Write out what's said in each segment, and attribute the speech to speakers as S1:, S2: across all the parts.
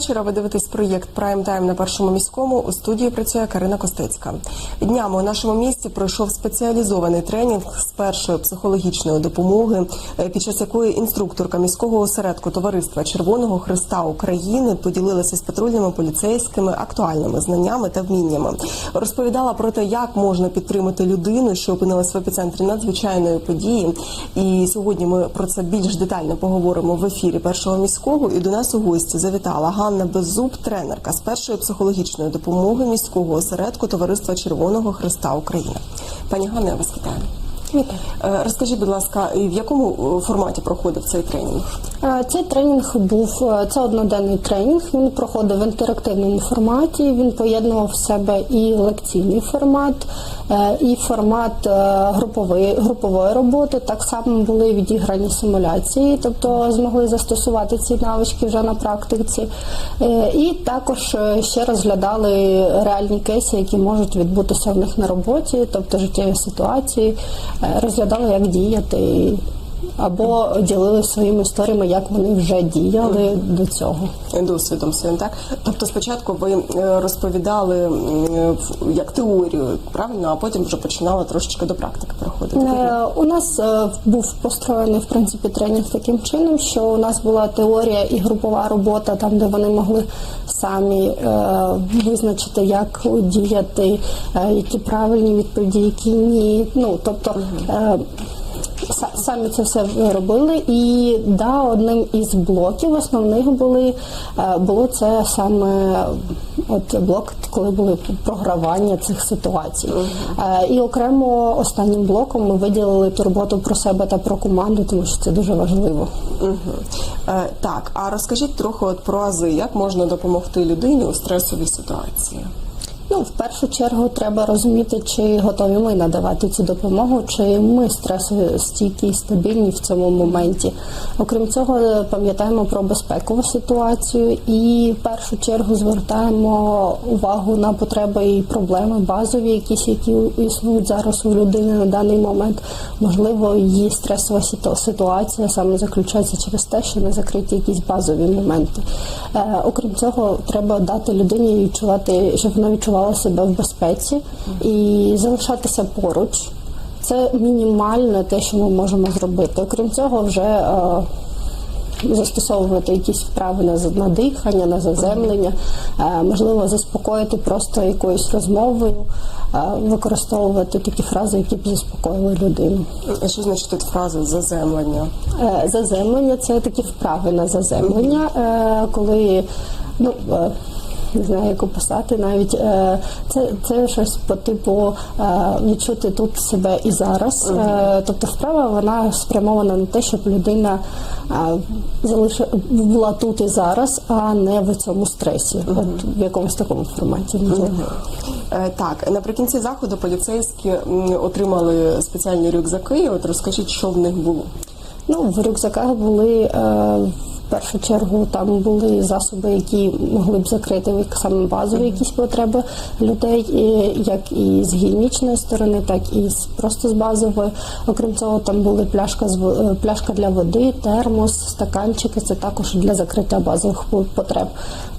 S1: Вечора. Ви дивитесь проєкт Прайм Тайм на першому міському. У студії працює Карина Костецька. Днями у нашому місті пройшов спеціалізований тренінг з першої психологічної допомоги, е, під час якої інструкторка міського осередку товариства Червоного Христа України поділилася з патрульними поліцейськими актуальними знаннями та вміннями. Розповідала про те, як можна підтримати людину, що опинилась в епіцентрі надзвичайної події. І сьогодні ми про це більш детально поговоримо в ефірі першого міського. І до нас у гості завітала Ганна Беззуб, тренерка з першої психологічної допомоги міського осередку товариства Червоного Христа України. Пані Ганна, я вас вітаю. Е, Розкажіть, будь ласка, в якому е, форматі проходив цей тренінг?
S2: Е, Цей тренінг був це одноденний тренінг. Він проходив в інтерактивному форматі. Він поєднував в себе і лекційний формат, і формат групової групової роботи. Так само були відіграні симуляції, тобто змогли застосувати ці навички вже на практиці. І також ще розглядали реальні кейси, які можуть відбутися в них на роботі, тобто життєві ситуації, розглядали, як діяти або ділили своїми історіями, як вони вже діяли до цього.
S1: Досвідом своїм, так? Тобто спочатку ви е, розповідали е, як теорію, правильно, а потім вже починали трошечки до практики проходити.
S2: Е, У нас був построєний в принципі тренінг таким чином, що у нас була теорія і групова робота, там де вони могли самі е, визначити, як діяти, е, які правильні відповіді, які ні. Ну тобто. е, Самі це все робили, і да, одним із блоків основних були е, було це саме от блок, коли були програвання цих ситуацій. Е, І окремо останнім блоком ми виділили турботу про себе та про команду, тому що це дуже важливо.
S1: Е, Так, а розкажіть трохи от про ази, як можна допомогти людині у стресовій ситуації?
S2: Ну, в першу чергу треба розуміти, чи готові ми надавати цю допомогу, чи ми стресостійкі і стабільні в цьому моменті. Окрім цього, пам'ятаємо про безпекову ситуацію і в першу чергу звертаємо увагу на потреби і проблеми базові, якісь які існують зараз у людини на даний момент. Можливо, її стресова ситуація саме заключається через те, що не закриті якісь базові моменти. Е, окрім цього, треба дати людині відчувати, щоб вона відчувала себе в безпеці і залишатися поруч. Це мінімальне те, що ми можемо зробити. Окрім цього, вже е, застосовувати якісь вправи на дихання, на заземлення, е, можливо, заспокоїти просто якоюсь розмовою, е, використовувати такі фрази, які б заспокоїли людину.
S1: А що значить тут фраза заземлення?
S2: Е, Заземлення це такі вправи на заземлення, е, коли ну. е, Не знаю, як описати навіть е, це, це щось по типу е, відчути тут себе і зараз. Е, Тобто вправа вона спрямована на те, щоб людина е, залиша була тут і зараз, а не в цьому стресі, от в якомусь такому форматі. можливо.
S1: Е, Так, наприкінці заходу поліцейські отримали спеціальні рюкзаки. От розкажіть, що в них було.
S2: Ну, в рюкзаках були е, першу чергу там були засоби, які могли б закрити саме базові якісь потреби людей, як і з гігієнічної сторони, так і з просто з базової. Окрім цього, там були пляшка з пляшка для води, термос, стаканчики. Це також для закриття базових по- потреб.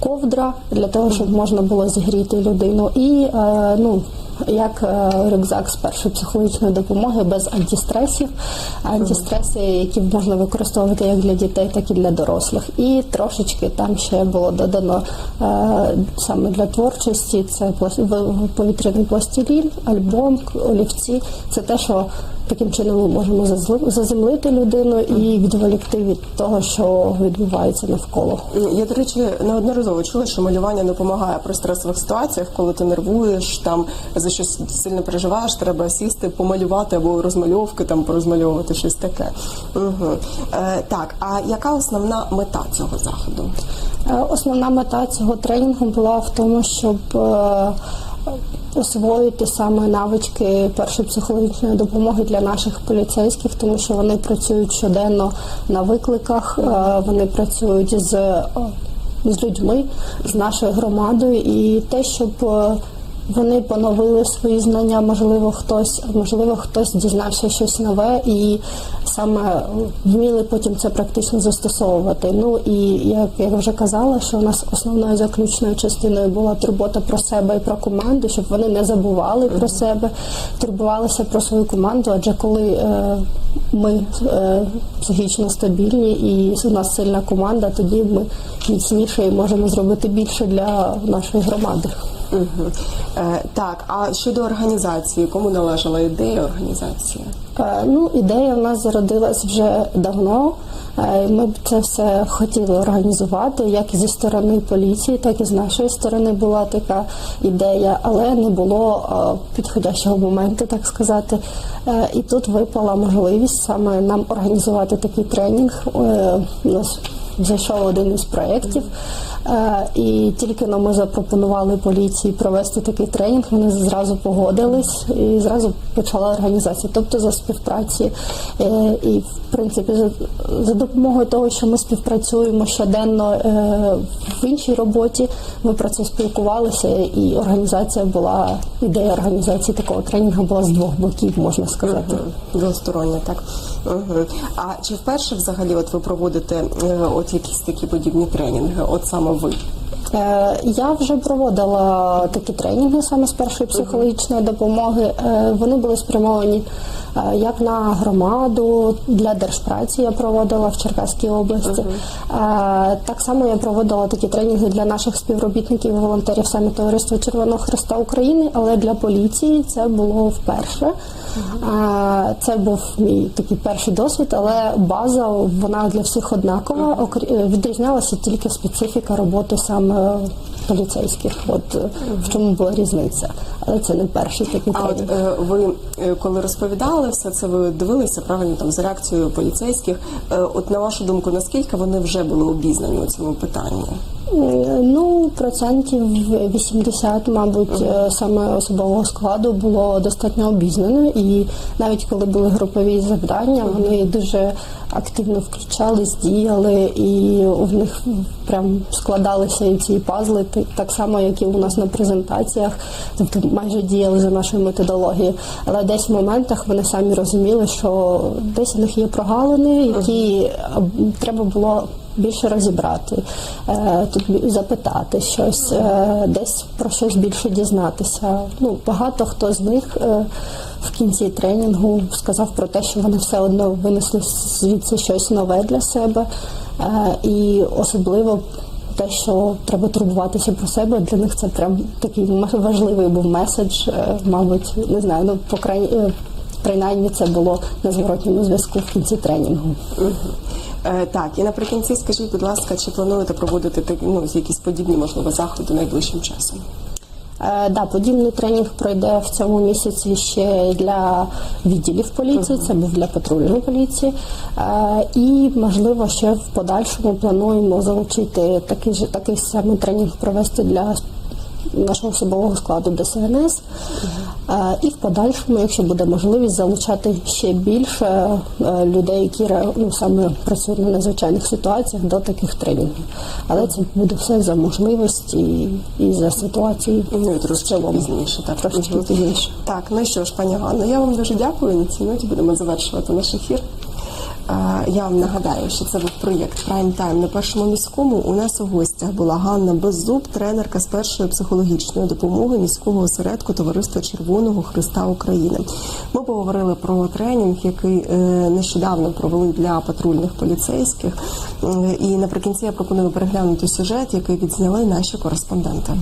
S2: Ковдра для того, щоб можна було зігріти людину, і е, ну як е, рюкзак з першої психологічної допомоги без антистресів, антистреси, які можна використовувати як для дітей, так і для дорослих. І трошечки там ще було додано е, саме для творчості. Це повітряний пластилін, альбом, олівці. Це те, що таким чином ми можемо заземлити людину і відволікти від того, що відбувається навколо.
S1: Я, до речі, неодноразово чула, що малювання допомагає при стресових ситуаціях, коли ти нервуєш, там за щось сильно переживаєш, треба сісти, помалювати або розмальовки, там порозмальовувати щось таке. Угу. Е, так, а яка основна мета цього заходу?
S2: Е, Основна мета цього тренінгу була в тому, щоб е, освоїти саме навички першої психологічної допомоги для наших поліцейських, тому що вони працюють щоденно на викликах, е, вони працюють з, з людьми, з нашою громадою, і те, щоб е, вони поновили свої знання. Можливо, хтось, можливо, хтось дізнався щось нове і саме вміли потім це практично застосовувати. Ну і як, як вже казала, що у нас основною заключною частиною була турбота про себе і про команду, щоб вони не забували про себе, турбувалися про свою команду. Адже коли е, ми е, психічно стабільні і у нас сильна команда, тоді ми міцніше і можемо зробити більше для нашої громади.
S1: Угу. Е, так, а щодо організації, кому належала ідея організації?
S2: Е, Ну, ідея в нас зародилась вже давно. Е, Ми б це все хотіли організувати, як зі сторони поліції, так і з нашої сторони була така ідея, але не було е, підходящого моменту, так сказати. Е, І тут випала можливість саме нам організувати такий тренінг. Е, У нас зайшов один із проєктів. Е, І тільки но ми запропонували поліції провести такий тренінг, вони зразу погодились і зразу почала організація. Тобто за співпраці е, і в принципі за, допомогою того, що ми співпрацюємо щоденно е, в іншій роботі, ми про це спілкувалися, і організація була ідея організації такого тренінгу була з двох боків, можна сказати.
S1: Двостороння, так. А чи вперше взагалі от ви проводите от якісь такі подібні тренінги? От саме ви?
S2: Е, Я вже проводила такі тренінги саме з першої психологічної допомоги. Е, Вони були спрямовані як на громаду для держпраці. Я проводила в Черкаській області. Е, Так само я проводила такі тренінги для наших співробітників і волонтерів саме товариства Червоного Христа України, але для поліції це було вперше. Е, Це був мій такий перший досвід, але база вона для всіх однакова. Окр- е, Відрізнялася тільки специфіка роботи саме поліцейських. От е, в чому була різниця. Але це не перший такий
S1: А от
S2: тренінг.
S1: е, ви е, коли розповідали все це, ви дивилися правильно там за реакцією поліцейських. От на вашу думку, наскільки вони вже були обізнані у цьому питанні?
S2: Е, Ну, процентів 80, мабуть, е, саме особового складу було достатньо обізнано. І навіть коли були групові завдання, вони дуже активно включались, діяли, і у них прям складалися і ці пазли, так само, як і у нас на презентаціях, тобто майже діяли за нашою методологією. Але десь в моментах вони самі розуміли, що десь у них є прогалини, які е, треба було більше розібрати, е, тут запитати щось, е, десь про щось більше дізнатися. Ну, багато хто з них е, в кінці тренінгу сказав про те, що вони все одно винесли звідси щось нове для себе, і особливо. Те, що треба турбуватися про себе, для них це прям такий важливий був меседж. Мабуть, не знаю, ну по крайній е, принаймні це було на зворотньому зв'язку в кінці тренінгу.
S1: Е, Так, і наприкінці скажіть, будь ласка, чи плануєте проводити ну, якісь подібні можливо заходи найближчим часом?
S2: Е, Да, подібний тренінг пройде в цьому місяці ще для відділів поліції. Це був для патрульної поліції. Е, І можливо ще в подальшому плануємо залучити такий же такий самий тренінг провести для нашого особового складу ДСНС. Е, І в подальшому, якщо буде можливість, залучати ще більше е, людей, які ну, саме працюють на надзвичайних ситуаціях до таких тренінгів. Але це буде все за можливості і, і за ситуації.
S1: Ну трошки пізніше, так.
S2: Трошки пізніше.
S1: Так, ну що ж, пані Ганно, я вам дуже дякую. На цій ноті будемо завершувати наш ефір. Я вам нагадаю, що це був проєкт Прайм Тайм на першому міському. У нас у гостях була Ганна Беззуб, тренерка з першої психологічної допомоги міського осередку Товариства Червоного Христа України. Ми поговорили про тренінг, який е, нещодавно провели для патрульних поліцейських. Е, І наприкінці я пропоную переглянути сюжет, який відзняли наші кореспонденти.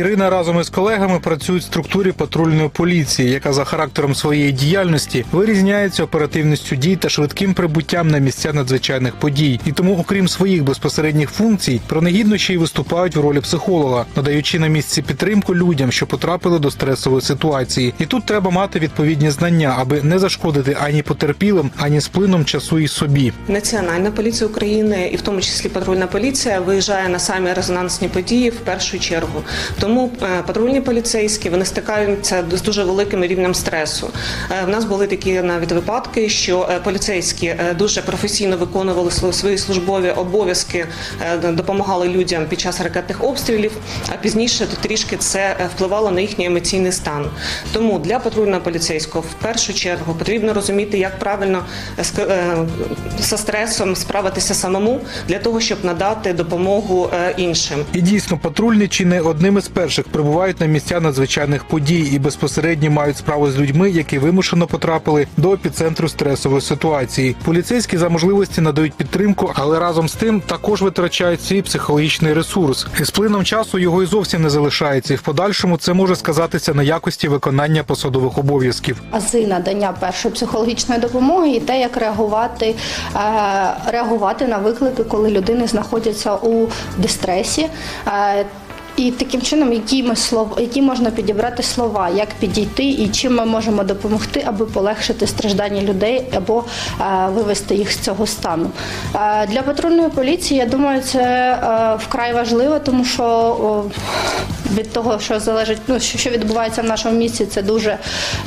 S3: Ірина разом із колегами працюють в структурі патрульної поліції, яка за характером своєї діяльності вирізняється оперативністю дій та швидким прибуттям на місця надзвичайних подій. І тому, окрім своїх безпосередніх функцій, пронегідно ще й виступають в ролі психолога, надаючи на місці підтримку людям, що потрапили до стресової ситуації. І тут треба мати відповідні знання, аби не зашкодити ані потерпілим, ані з плином часу і собі.
S4: Національна поліція України, і в тому числі патрульна поліція, виїжджає на самі резонансні події в першу чергу, тому Тому е, патрульні поліцейські вони стикаються з дуже великим рівнем стресу. Е, В нас були такі навіть випадки, що е, поліцейські дуже професійно виконували свої службові обов'язки, допомагали людям під час ракетних обстрілів. А пізніше трішки це впливало на їхній емоційний стан. Тому для патрульного поліцейського в першу чергу потрібно розуміти, як правильно зі стресом справитися самому для того, щоб надати допомогу іншим.
S3: І дійсно, патрульні чи не одним із перших прибувають на місця надзвичайних подій і безпосередньо мають справу з людьми, які вимушено потрапили до епіцентру стресової ситуації. Поліцейські за можливості надають підтримку, але разом з тим також витрачають свій психологічний ресурс. І з плином часу його і зовсім не залишається. І в подальшому це може сказатися на якості виконання посадових обов'язків.
S2: ази надання першої психологічної допомоги і те, як реагувати, е, реагувати на виклики, коли людини знаходяться у дистресі. Е, І таким чином, які ми слово, які можна підібрати слова, як підійти і чим ми можемо допомогти, аби полегшити страждання людей або е, вивести їх з цього стану. Е, для патрульної поліції, я думаю, це е, вкрай важливо, тому що о, від того, що залежить, ну що, відбувається в нашому місті, це дуже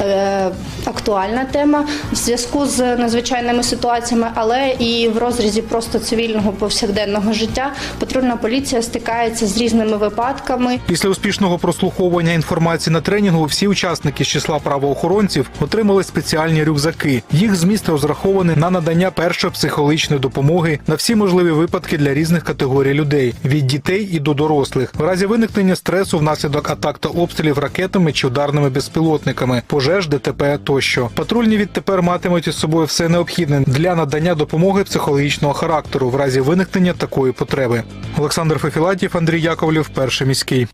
S2: е, актуальна тема в зв'язку з надзвичайними ситуаціями, але і в розрізі просто цивільного повсякденного життя патрульна поліція стикається з різними випадками.
S3: Після успішного прослуховування інформації на тренінгу всі учасники з числа правоохоронців отримали спеціальні рюкзаки. Їх зміст розрахований на надання першої психологічної допомоги на всі можливі випадки для різних категорій людей від дітей і до дорослих, в разі виникнення стресу внаслідок атак та обстрілів ракетами чи ударними безпілотниками, пожеж, ДТП тощо. Патрульні відтепер матимуть із собою все необхідне для надання допомоги психологічного характеру в разі виникнення такої потреби. Олександр Фефілатів, Андрій Яковлів, перший міський.